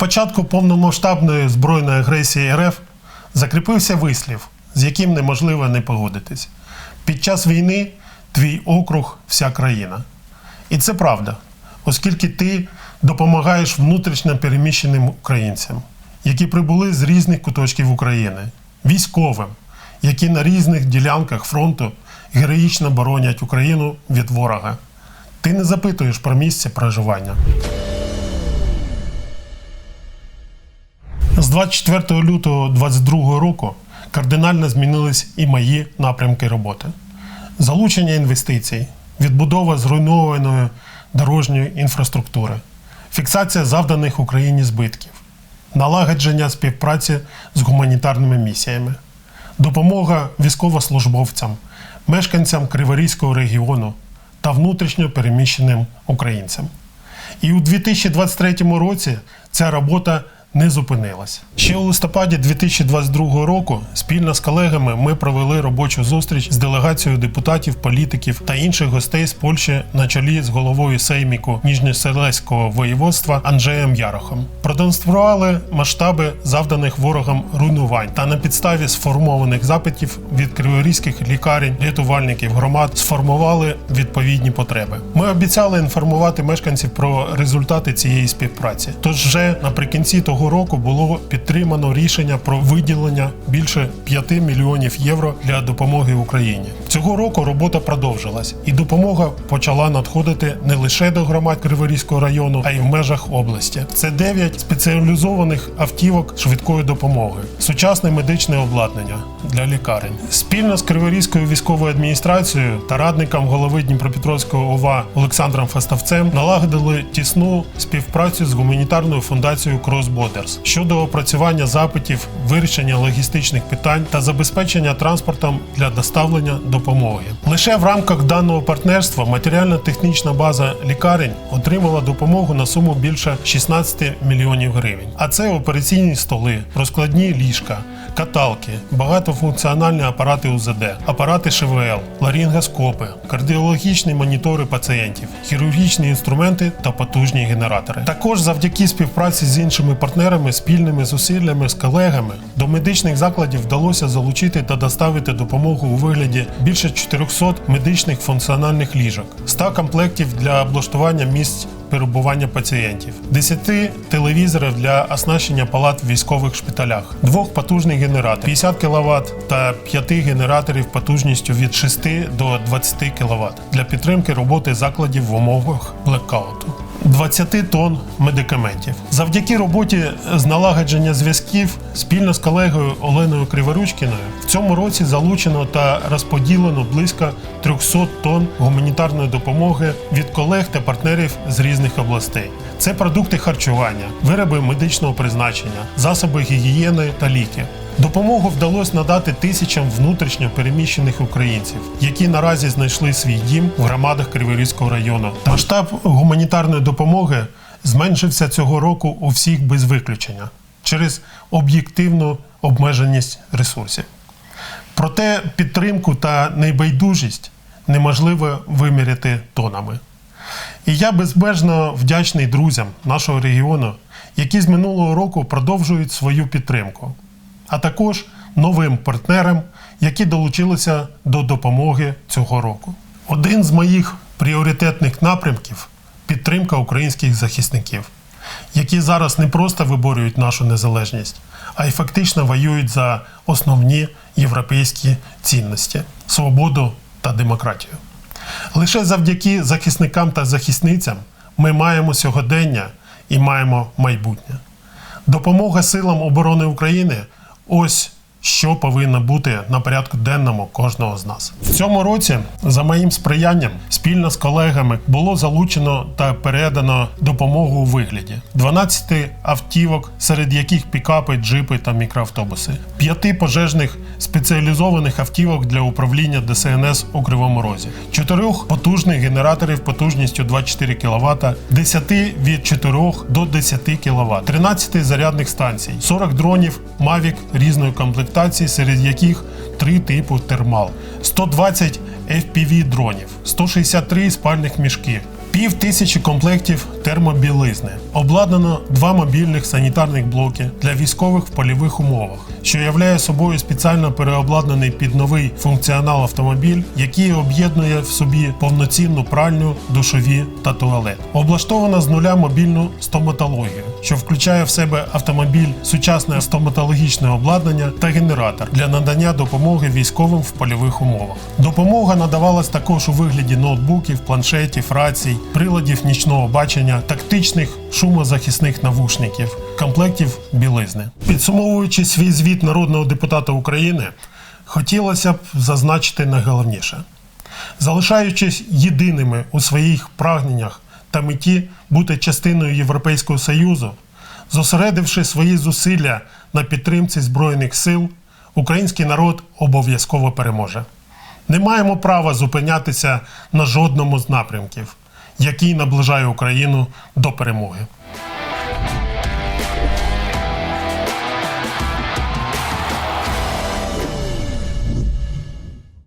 початку повномасштабної збройної агресії РФ закріпився вислів, з яким неможливо не погодитись. Під час війни твій округ вся країна. І це правда, оскільки ти допомагаєш внутрішньо переміщеним українцям, які прибули з різних куточків України, військовим, які на різних ділянках фронту героїчно боронять Україну від ворога. Ти не запитуєш про місце проживання. 24 лютого 2022 року кардинально змінились і мої напрямки роботи. Залучення інвестицій, відбудова зруйнованої дорожньої інфраструктури, фіксація завданих Україні збитків, налагодження співпраці з гуманітарними місіями, допомога військовослужбовцям, мешканцям Криворізького регіону та внутрішньо переміщеним українцям. І у 2023 році ця робота не зупинилась. Ще у листопаді 2022 року спільно з колегами ми провели робочу зустріч з делегацією депутатів, політиків та інших гостей з Польщі на чолі з головою Сейміку Ніжньоселеського воєводства Анджеєм Ярохом. Продемонстрували масштаби завданих ворогам руйнувань та на підставі сформованих запитів від криворізьких лікарень, рятувальників громад сформували відповідні потреби. Ми обіцяли інформувати мешканців про результати цієї співпраці. Тож вже наприкінці того року було підтримано рішення про виділення більше 5 мільйонів євро для допомоги Україні. Цього року робота продовжилась, і допомога почала надходити не лише до громад Криворізького району, а й в межах області. Це 9 спеціалізованих автівок швидкої допомоги, сучасне медичне обладнання для лікарень. Спільно з Криворізькою військовою адміністрацією та радником голови Дніпропетровського ОВА Олександром Фастовцем налагодили тісну співпрацю з гуманітарною фундацією Cross Borders щодо опрацювання запитів, вирішення логістичних питань та забезпечення транспортом для доставлення допомоги. Лише в рамках даного партнерства матеріально-технічна база лікарень отримала допомогу на суму більше 16 мільйонів гривень. А це операційні столи, розкладні ліжка, каталки, багатофункціональні апарати УЗД, апарати ШВЛ, ларінгоскопи, кардіологічні монітори пацієнтів, хірургічні інструменти та потужні генератори. Також завдяки співпраці з іншими партнерами, спільними зусиллями з колегами до медичних закладів вдалося залучити та доставити допомогу у вигляді більше 400 медичних функціональних ліжок, 100 комплектів для облаштування місць перебування пацієнтів, 10 телевізорів для оснащення палат в військових шпиталях, двох потужних генераторів, 50 кВт та 5 генераторів потужністю від 6 до 20 кВт для підтримки роботи закладів в умовах блекауту. 20 тонн медикаментів. Завдяки роботі з налагодження зв'язків спільно з колегою Оленою Криворучкіною в цьому році залучено та розподілено близько 300 тонн гуманітарної допомоги від колег та партнерів з різних областей. Це продукти харчування, вироби медичного призначення, засоби гігієни та ліки. Допомогу вдалося надати тисячам внутрішньо переміщених українців, які наразі знайшли свій дім в громадах Криворізького району. Масштаб гуманітарної допомоги зменшився цього року у всіх без виключення через об'єктивну обмеженість ресурсів. Проте підтримку та небайдужість неможливо виміряти тонами. І я безмежно вдячний друзям нашого регіону, які з минулого року продовжують свою підтримку, а також новим партнерам, які долучилися до допомоги цього року. Один з моїх пріоритетних напрямків підтримка українських захисників, які зараз не просто виборюють нашу незалежність, а й фактично воюють за основні європейські цінності свободу та демократію. Лише завдяки захисникам та захисницям ми маємо сьогодення і маємо майбутнє. Допомога силам оборони України ось що повинно бути на порядку денному кожного з нас. В цьому році, за моїм сприянням, спільно з колегами було залучено та передано допомогу у вигляді. 12 автівок, серед яких пікапи, джипи та мікроавтобуси, 5 пожежних спеціалізованих автівок для управління ДСНС у Кривому Розі, 4 потужних генераторів потужністю 24 кВт, 10 від 4 до 10 кВт, 13 зарядних станцій, 40 дронів Mavic різної комплектації, серед яких три типу термал, 120 FPV дронів, 163 спальних мішки, Пів тисячі комплектів термобілизни. Обладнано два мобільних санітарних блоки для військових в польових умовах, що являє собою спеціально переобладнаний під новий функціонал автомобіль, який об'єднує в собі повноцінну пральню, душові та туалет. Облаштовано з нуля мобільну стоматологію, що включає в себе автомобіль, сучасне стоматологічне обладнання та генератор для надання допомоги військовим в польових умовах. Допомога надавалась також у вигляді ноутбуків, планшетів, рацій, приладів нічного бачення, тактичних шумозахисних навушників, комплектів білизни. Підсумовуючи свій звіт народного депутата України, хотілося б зазначити найголовніше. Залишаючись єдиними у своїх прагненнях та меті бути частиною Європейського Союзу, зосередивши свої зусилля на підтримці Збройних сил, український народ обов'язково переможе. Не маємо права зупинятися на жодному з напрямків, який наближає Україну до перемоги.